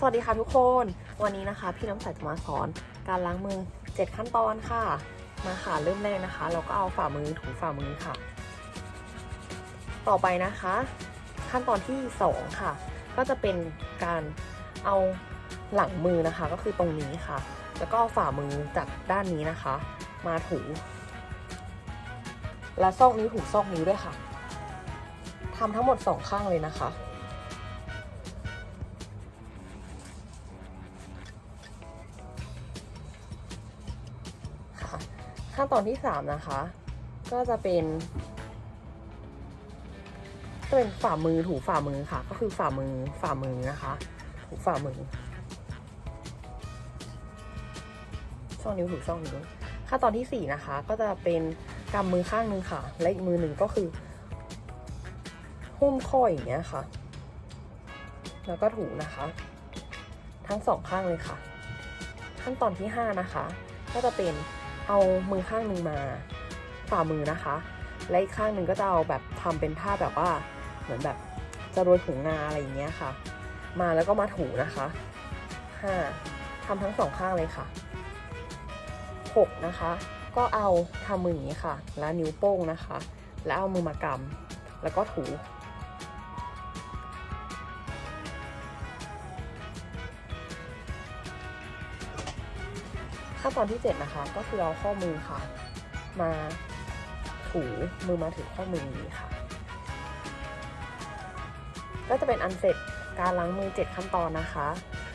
สวัสดีค่ะทุกคน วันนี้นะคะ พี่น้ำใสจะมาสอนการล้างมือ 7 ขั้นตอนค่ะ มาค่ะเริ่มแรกนะคะ เราก็เอาฝ่ามือถูฝ่ามือค่ะ ต่อไปนะคะ ขั้นตอนที่ 2 ค่ะ ก็จะเป็นการเอาหลังมือนะคะ ก็คือตรงนี้ค่ะ แล้วก็เอาฝ่ามือจากด้านนี้นะคะ มาถู และซอกนิ้วถูซอกนิ้วด้วยค่ะทำทั้งหมดสองข้างเลยนะคะ ขั้นตอนที่สามนะคะ ก็จะเป็นจะเป็นฝ่ามือถูฝ่ามือค่ะ ก็คือฝ่ามือฝ่ามือนะคะ ถูฝ่ามือ ช่องนิ้วถูช่องนิ้วขั้นตอนที่สี่นะคะ ก็จะเป็นกำมือข้างหนึ่งค่ะ และอีกมือหนึ่งก็คือหุ้มข้ออย่างเงี้ยค่ะ แล้วก็ถูนะคะ ทั้งสองข้างเลยค่ะ ขั้นตอนที่ห้านะคะ ก็จะเป็น เอามือข้างหนึ่งมาฝ่ามือนะคะ และอีกข้างหนึ่งก็จะเอาแบบทำเป็นท่าแบบว่าเหมือนแบบจะโรยถุงงาอะไรอย่างเงี้ยค่ะ มาแล้วก็มาถูนะคะห้าทำทั้งสองข้างเลยค่ะหกนะคะ ก็เอาทำมืออย่างนี้ค่ะ แล้วนิ้วโป้งนะคะ แล้วเอามือมากำแล้วก็ถู ขั้นตอนที่ 7 นะคะ ก็คือเอาข้อมือค่ะ มาถูมือมาถึงข้อมือนี้ค่ะ ก็จะเป็นอันเสร็จการล้างมือ 7 ขั้นตอนนะคะ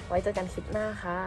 ไว้เจอกันคลิปหน้าค่ะ